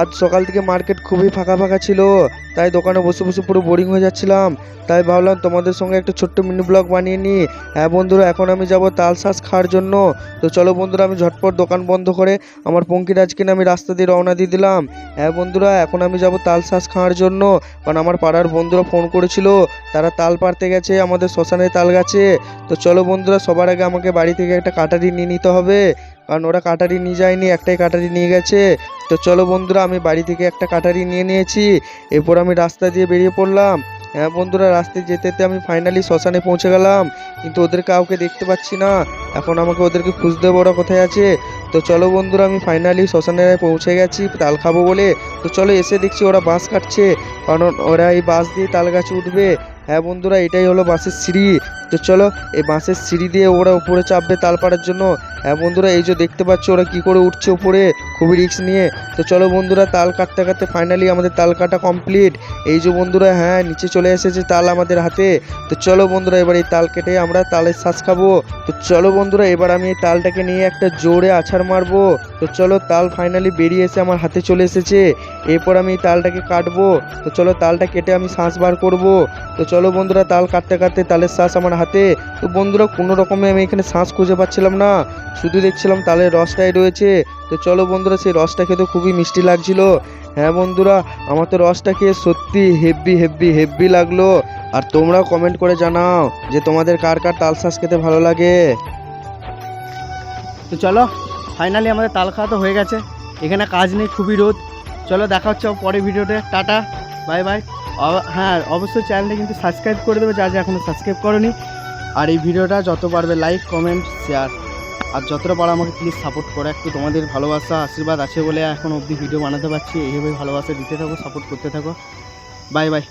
আজ সকাল থেকে মার্কেট খুবই ফাঁকা ফাঁকা ছিল, তাই দোকানে বসে বসে পুরো বোরিং হয়ে যাচ্ছিলাম। তাই ভাবলাম তোমাদের সঙ্গে একটা ছোট্ট মিনি ব্লগ বানিয়ে নিই। হ্যাঁ বন্ধুরা, এখন আমি যাব তাল শাঁস খাওয়ার জন্য। তো চলো বন্ধুরা, আমি ঝটপট দোকান বন্ধ করে আমার পঙ্কিরাজকে আমি রাস্তা দিয়ে রওনা দিয়ে দিলাম। হ্যাঁ বন্ধুরা, এখন আমি যাব তাল শাঁস খাওয়ার জন্য। কারণ আমার পাড়ার বন্ধুরা ফোন করেছিল, তারা তাল পারতে গেছে আমাদের শ্মশানে তাল গাছে। তো চলো বন্ধুরা, সবার আগে আমাকে বাড়ি থেকে একটা কাটারি নিয়ে নিতে হবে। কারণ ওরা কাটারি নিয়ে যায়নি, একটাই কাটারি নিয়ে গেছে। তো চলো বন্ধুরা, আমি বাড়ি থেকে একটা কাটারি নিয়ে নিয়েছি। এরপর আমি রাস্তা দিয়ে বেরিয়ে পড়লাম। হ্যাঁ বন্ধুরা রাস্তায় যেতে যেতে আমি ফাইনালি শ্মশানে পৌঁছে গেলাম। কিন্তু ওদের কাউকে দেখতে পাচ্ছি না। এখন আমাকে ওদেরকে খুঁজতে ওরা কোথায় আছে? তো চলো বন্ধুরা, আমি ফাইনালি শ্মশানে পৌঁছে গেছি, তাল খাব বলে। তো চলো এসে দেখছি ওরা বাস কাটছে। কারণ ওরা এই বাস দিয়ে তাল গাছে উঠবে। হ্যাঁ বন্ধুরা, এটাই হলো বাসের সিঁড়ি। তো চলো, এই বাঁশের সিঁড়ি দিয়ে ওরা উপরে চাপবে তাল পাড়ার জন্য। হ্যাঁ বন্ধুরা, এই যে দেখতে পাচ্ছ ওরা কি করে উঠছে উপরে, খুবই রিস্ক নিয়ে। তো চলো বন্ধুরা, তাল কাটতে কাটতে ফাইনালি আমাদের তাল কাটা কমপ্লিট এই যে বন্ধুরা হ্যাঁ নিচে চলে এসেছে তাল আমাদের হাতে। তো চলো বন্ধুরা, এবার এই তাল কেটে আমরা তালের শ্বাস খাব। তো চলো বন্ধুরা, এবার আমি এই তালটাকে নিয়ে একটা জোরে আছাড় মারবো। তো চলো, তাল ফাইনালি বেরিয়ে এসে আমার হাতে চলে এসেছে। এরপর আমি তালটাকে কাটবো। তো চলো, তালটা কেটে আমি শ্বাস বার করব। তো চলো বন্ধুরা, তাল কাটতে কাটতে তালের শ্বাস আমার হাতে। তো বন্ধুরা, কোনো রকমে আমি এখানে শ্বাস খুঁজে পাচ্ছিলাম না। শুধু দেখছিলাম তালের রসটাই রয়েছে। তো চলো বন্ধুরা, সেই রসটা খেতে খুবই মিষ্টি লাগছিল। হ্যাঁ বন্ধুরা, আমার তো রসটা খেয়ে সত্যি হেভি হেভি হেভি লাগল। আর তোমরাও কমেন্ট করে জানাও যে তোমাদের কার কার তাল শ্বাস খেতে ভালো লাগে। তো চলো ফাইনালি আমাদের তাল খাওয়া তো হয়ে গেছে। এখানে কাজ নেই, খুবই রোদ। চলো দেখা হচ্ছে পরে ভিডিওতে টাটা বাই বাই হ্যাঁ অবশ্যই চ্যানেলটা কিন্তু সাবস্ক্রাইব করে দেবে যা যা এখনও সাবস্ক্রাইব করনি। আর এই ভিডিওটা যত পারবে লাইক কমেন্ট শেয়ার আর যতটা পারো আমাকে প্লিজ সাপোর্ট করো। একটু তোমাদের ভালোবাসা, আশীর্বাদ আছে বলে এখন অবধি ভিডিও বানাতে পারছি। এইভাবে ভালোবাসা দিতে থাকো সাপোর্ট করতে থাকো। Bye bye